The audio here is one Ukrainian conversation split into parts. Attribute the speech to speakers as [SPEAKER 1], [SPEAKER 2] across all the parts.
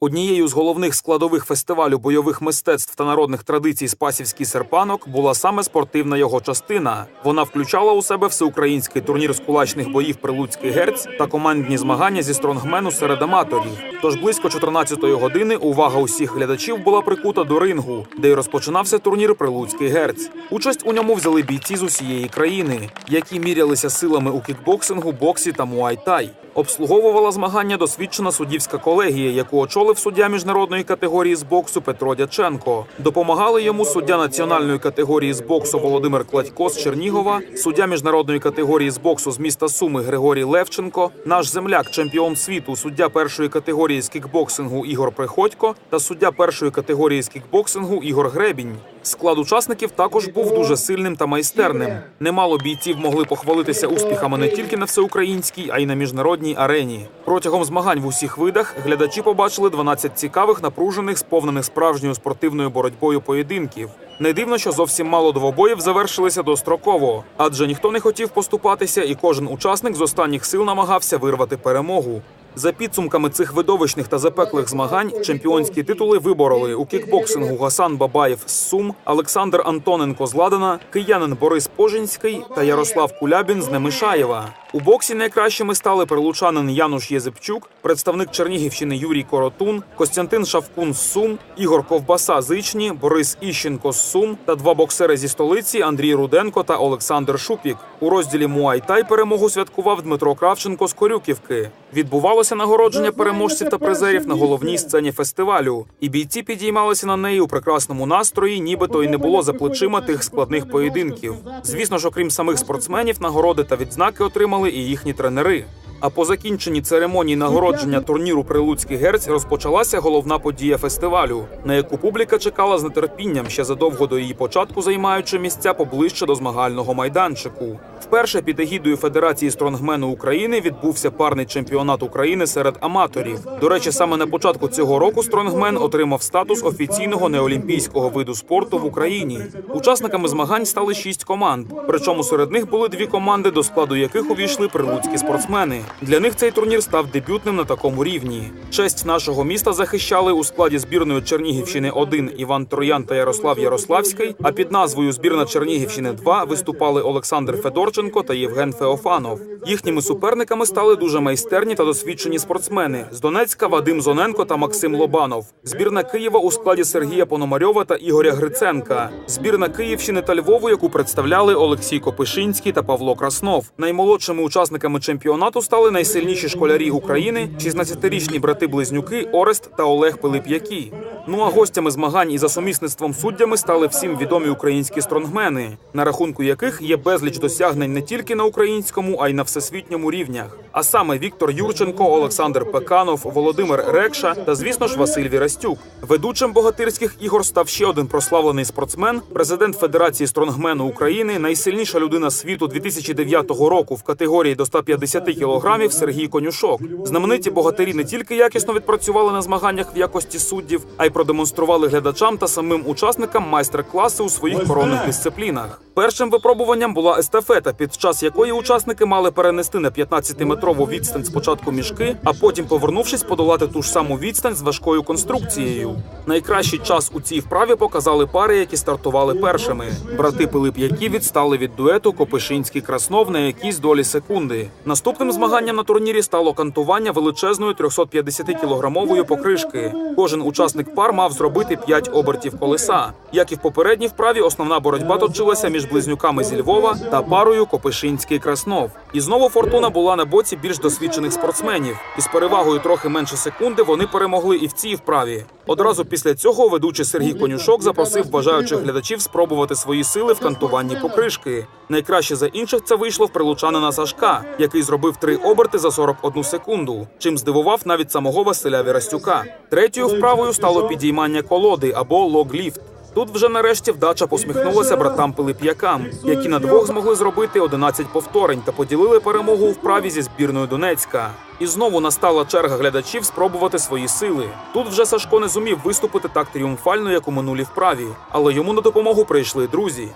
[SPEAKER 1] Однією з головних складових фестивалю бойових мистецтв та народних традицій Спасівський серпанок була саме спортивна його частина. Вона включала у себе всеукраїнський турнір з кулачних боїв Прилуцький герць та командні змагання зі стронгмену серед аматорів. Тож близько 14-ї години увага усіх глядачів була прикута до рингу, де й розпочинався турнір Прилуцький герць. Участь у ньому взяли бійці з усієї країни, які мірялися силами у кікбоксингу, боксі та муайтай. Обслуговувала змагання досвідчена суддівська колегія, яку очолив суддя міжнародної категорії з боксу Петро Дяченко. Допомагали йому суддя національної категорії з боксу Володимир Кладько з Чернігова, суддя міжнародної категорії з боксу з міста Суми Григорій Левченко, наш земляк, чемпіон світу, суддя першої категорії з кікбоксингу Ігор Приходько та суддя першої категорії з кікбоксингу Ігор Гребінь. Склад учасників також був дуже сильним та майстерним. Немало бійців могли похвалитися успіхами не тільки на всеукраїнській, а й на міжнародній арені. Протягом змагань в усіх видах глядачі побачили 12 цікавих, напружених, сповнених справжньою спортивною боротьбою поєдинків. Не дивно, що зовсім мало двобоїв завершилися достроково, адже ніхто не хотів поступатися, і кожен учасник з останніх сил намагався вирвати перемогу. За підсумками цих видовищних та запеклих змагань чемпіонські титули вибороли у кікбоксингу Гасан Бабаєв з Сум, Олександр Антоненко з Ладана, киянин Борис Пожинський та Ярослав Кулябін з Немишаєва. У боксі найкращими стали прилучанин Януш Єзепчук, представник Чернігівщини Юрій Коротун, Костянтин Шавкун з Сум, Ігор Ковбаса з Ічні, Борис Іщенко з Сум та два боксери зі столиці Андрій Руденко та Олександр Шупік. У розділі Муайтай перемогу святкував Дмитро Кравченко з Корюківки. Відбувалося нагородження переможців та призерів на головній сцені фестивалю, і бійці підіймалися на неї у прекрасному настрої, нібито й не було за плечима тих складних поєдинків. Звісно ж, окрім самих спортсменів, нагороди та відзнаки отримали і їхні тренери. А по закінченні церемонії нагородження турніру Прилуцький герць розпочалася головна подія фестивалю, на яку публіка чекала з нетерпінням ще задовго до її початку, займаючи місця поближче до змагального майданчику. Вперше під егідою Федерації стронгмену України відбувся парний чемпіонат України серед аматорів. До речі, саме на початку цього року стронгмен отримав статус офіційного неолімпійського виду спорту в Україні. Учасниками змагань стали шість команд. Причому серед них були дві команди, до складу яких увійшли прилуцькі спортсмени. Для них цей турнір став дебютним на такому рівні. Честь нашого міста захищали у складі збірної Чернігівщини 1 Іван Троян та Ярослав Ярославський. А під назвою збірна Чернігівщини 2 виступали Олександр Федорченко та Євген Феофанов. Їхніми суперниками стали дуже майстерні та досвідчені спортсмени з Донецька Вадим Зоненко та Максим Лобанов. Збірна Києва у складі Сергія Пономарьова та Ігоря Гриценка. Збірна Київщини та Львову, яку представляли Олексій Копишинський та Павло Краснов. Наймолодшими учасниками чемпіонату стали найсильніші школярі України, 16-річні брати-близнюки Орест та Олег Пилип'які. Ну а гостями змагань і за сумісництвом суддями стали всім відомі українські стронгмени, на рахунку яких є безліч досягнень не тільки на українському, а й на всесвітньому рівнях. А саме Віктор Юрченко, Олександр Пеканов, Володимир Рекша та, звісно ж, Василь Вірастюк. Ведучим богатирських ігор став ще один прославлений спортсмен, президент Федерації стронгмену України, найсильніша людина світу 2009 року в категорії до 150 кілограмів Сергій Конюшок. Знамениті богатирі не тільки якісно відпрацювали на змаганнях в якості суддів, а й продемонстрували глядачам та самим учасникам майстер-класи у своїх коронних дисциплінах. Першим випробуванням була естафета, під час якої учасники мали перенести на 15-метрову відстань спочатку мішки, а потім, повернувшись, подолати ту ж саму відстань з важкою конструкцією. Найкращий час у цій вправі показали пари, які стартували першими. Брати Пилип'які відстали від дуету Копишинський Краснов на якісь долі секунди. Наступним змаганням на турнірі стало кантування величезної 350-кілограмової покришки. Кожен учасник пар мав зробити 5 обертів колеса. Як і в попередній вправі, основна боротьба точилася між близнюками зі Львова та парою Копишинський Краснов. І знову фортуна була на боці більш досвідчених спортсменів. І з перевагою трохи менше секунди вони перемогли і в цій вправі. Одразу після цього ведучий Сергій Конюшок запросив бажаючих глядачів спробувати свої сили в кантуванні покришки. Найкраще за інших це вийшло в прилучанина Сашка, який зробив три оберти за 41 секунду, чим здивував навіть самого Василя Вірастюка. Третьою вправою стало підіймання колоди або логліфт. Тут вже нарешті вдача посміхнулася братам Пилип'якам, які на двох змогли зробити 11 повторень та поділили перемогу у вправі зі збірною Донецька. І знову настала черга глядачів спробувати свої сили. Тут вже Сашко не зумів виступити так тріумфально, як у минулій вправі, але йому на допомогу прийшли друзі.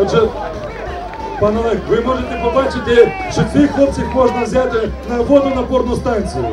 [SPEAKER 2] Отже, Пане ви можете побачити, що цих хлопців можна взяти на водонапорну станцію.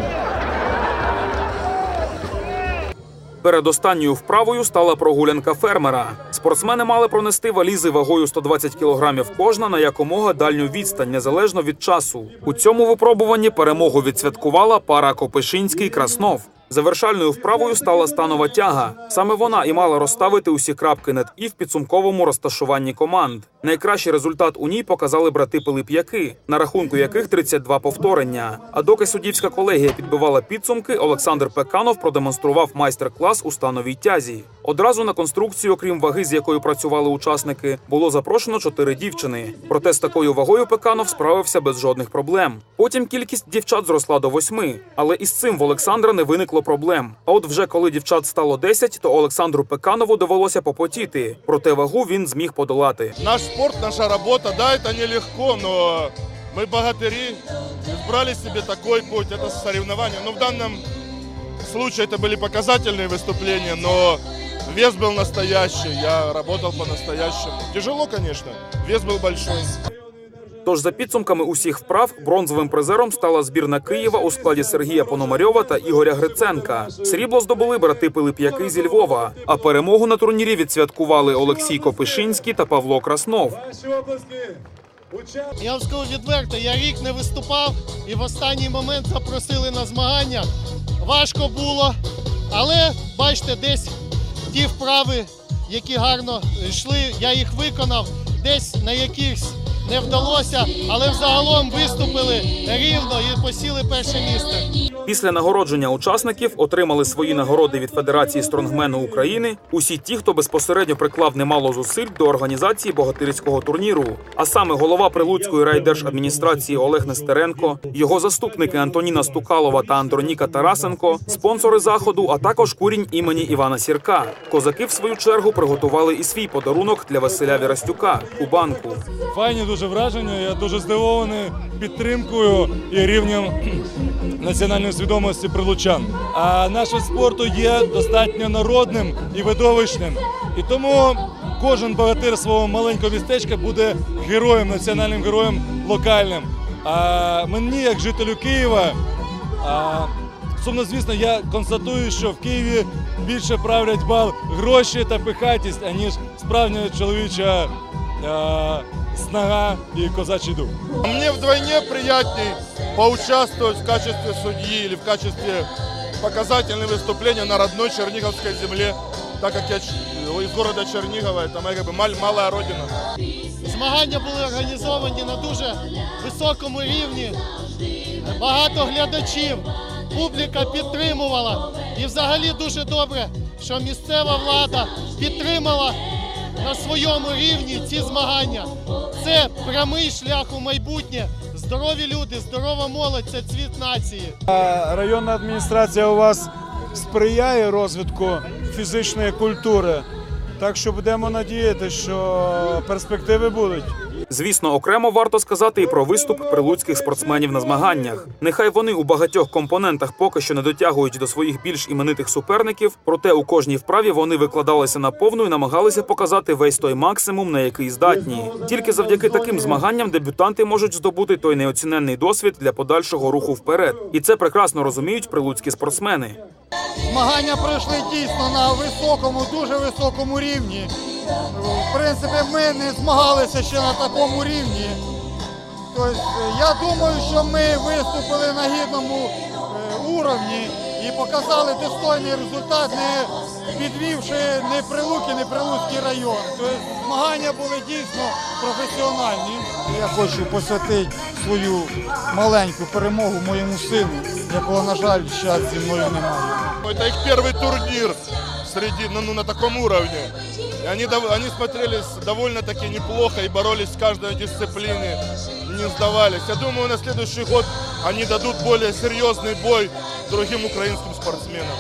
[SPEAKER 1] Передостанньою вправою стала прогулянка фермера. Спортсмени мали пронести валізи вагою 120 кілограмів кожна на якомога дальню відстань, незалежно від часу. У цьому випробуванні перемогу відсвяткувала пара Копишинський Краснов. Завершальною вправою стала станова тяга. Саме вона і мала розставити усі крапки над і в підсумковому розташуванні команд. Найкращий результат у ній показали брати Пилип'яки, на рахунку яких 32 повторення. А доки суддівська колегія підбивала підсумки, Олександр Пеканов продемонстрував майстер-клас у становій тязі. Одразу на конструкцію, окрім ваги, з якою працювали учасники, було запрошено чотири дівчини. Проте з такою вагою Пеканов справився без жодних проблем. Потім кількість дівчат зросла до восьми, але із цим в Олександра не виникло проблем. А от вже коли дівчат стало 10, то Олександру Пеканову довелося попотіти. Проте вагу він зміг подолати.
[SPEAKER 3] Наш спорт, наша работа, да, это нелегко, но мы богатыри, избрали себе такой путь, это соревнование. Но в данном случае это были показательные выступления, но вес был настоящий, я работал по-настоящему. Тяжело, конечно, вес был большой.
[SPEAKER 1] Тож за підсумками усіх вправ бронзовим призером стала збірна Києва у складі Сергія Пономарьова та Ігоря Гриценка. Срібло здобули брати Пилип'яки зі Львова. А перемогу на турнірі відсвяткували Олексій Копишинський та Павло Краснов.
[SPEAKER 4] Я вам скажу відверто, я рік не виступав і в останній момент запросили на змагання. Важко було, але бачите, десь ті вправи, які гарно йшли, я їх виконав, десь на якихось не вдалося, але взагалом виступили рівно і посіли перше місце.
[SPEAKER 1] Після нагородження учасників отримали свої нагороди від Федерації стронгмену України. Усі ті, хто безпосередньо приклав немало зусиль до організації богатирського турніру. А саме голова Прилуцької райдержадміністрації Олег Нестеренко, його заступники Антоніна Стукалова та Андроніка Тарасенко, спонсори заходу, а також курінь імені Івана Сірка. Козаки, в свою чергу, приготували і свій подарунок для Василя Вірастюка у банку.
[SPEAKER 5] Файні дуже враження. Я дуже здивований підтримкою і рівнем національної свідомості прилучан. А наш вид спорту є достатньо народним і видовищним. І тому кожен богатир свого маленького містечка буде героєм, національним героєм локальним. А мені, як жителю Києва, а, сумно звісно, я констатую, що в Києві більше правлять бал гроші та пихатість, аніж справжня чоловіча а, снага і козачий дух.
[SPEAKER 3] Мне вдвойне приятней поучаствовать в качестве судьи или в качестве показательного выступления на родной Черниговской земле, так как я ч- из города Чернигова, это моя как бы мал- малая родина.
[SPEAKER 4] Змагання були організовані на дуже високому рівні. Багато глядачів, публіка підтримувала. І взагалі дуже добре, що місцева влада підтримала на своєму рівні ці змагання. Це прямий шлях у майбутнє. Здорові люди, здорова молодь це цвіт нації.
[SPEAKER 6] районна адміністрація у вас сприяє розвитку фізичної культури. Так що будемо надіяти, що перспективи будуть.
[SPEAKER 1] Звісно, окремо варто сказати і про виступ прилуцьких спортсменів на змаганнях. Нехай вони у багатьох компонентах поки що не дотягують до своїх більш іменитих суперників, проте у кожній вправі вони викладалися на повну і намагалися показати весь той максимум, на який здатні. Тільки завдяки таким змаганням дебютанти можуть здобути той неоціненний досвід для подальшого руху вперед. І це прекрасно розуміють прилуцькі спортсмени.
[SPEAKER 7] Змагання пройшли дійсно на високому, дуже високому рівні. В принципі, ми не змагалися ще на такому рівні. Тобто, е, я думаю, що ми виступили на гідному е, уровні і показали достойний результат, не підвівши не Прилуки, не Прилуцький район. Тобто, змагання були дійсно професіональні. Я хочу посвятити свою маленьку перемогу моєму сину, якого, на жаль, зараз зі мною немає.
[SPEAKER 3] Это их первый турнир среди, ну, ну, на таком уровне. И они, они смотрелись довольно-таки неплохо и боролись в каждой дисциплине, не сдавались. Я думаю, на следующий год они дадут более серьезный бой другим украинским спортсменам.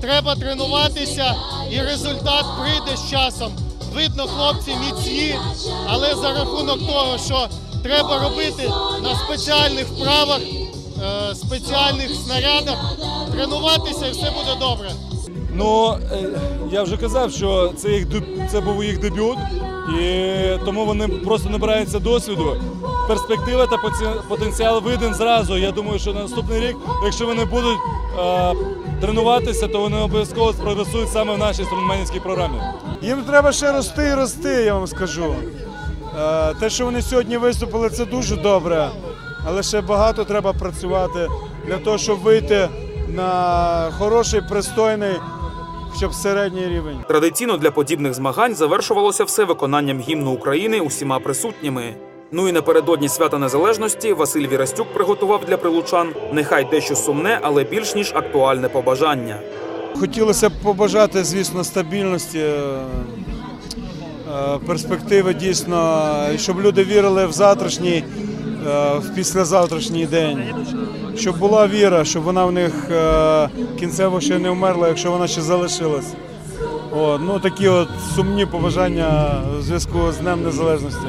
[SPEAKER 4] Треба тренуватися, і результат прийде з часом. Видно, хлопці міцні, але за рахунок того, що треба робити на спеціальних вправах, е, спеціальних снарядах, тренуватися і все буде добре.
[SPEAKER 5] Ну е, я вже казав, що це їх це був їх дебют, і тому вони просто набираються досвіду. Перспектива та потенціал виден зразу. Я думаю, що на наступний рік, якщо вони будуть е, тренуватися, то вони обов'язково спрогресують саме в нашій стронгменівській програмі.
[SPEAKER 6] Їм треба ще рости і рости, я вам скажу. Е, Те, що вони сьогодні виступили, це дуже добре, але ще багато треба працювати для того, щоб вийти на хороший, пристойний, щоб середній рівень.
[SPEAKER 1] Традиційно для подібних змагань завершувалося все виконанням гімну України усіма присутніми. Ну і напередодні свята незалежності Василь Вірастюк приготував для прилучан нехай дещо сумне, але більш ніж актуальне побажання.
[SPEAKER 6] Хотілося б побажати, звісно, стабільності, е, е, перспективи дійсно, щоб люди вірили в завтрашній, е, в післязавтрашній день. Щоб була віра, щоб вона в них е, кінцево ще не вмерла, якщо вона ще залишилась. О, ну такі от сумні побажання в зв'язку з Днем Незалежності.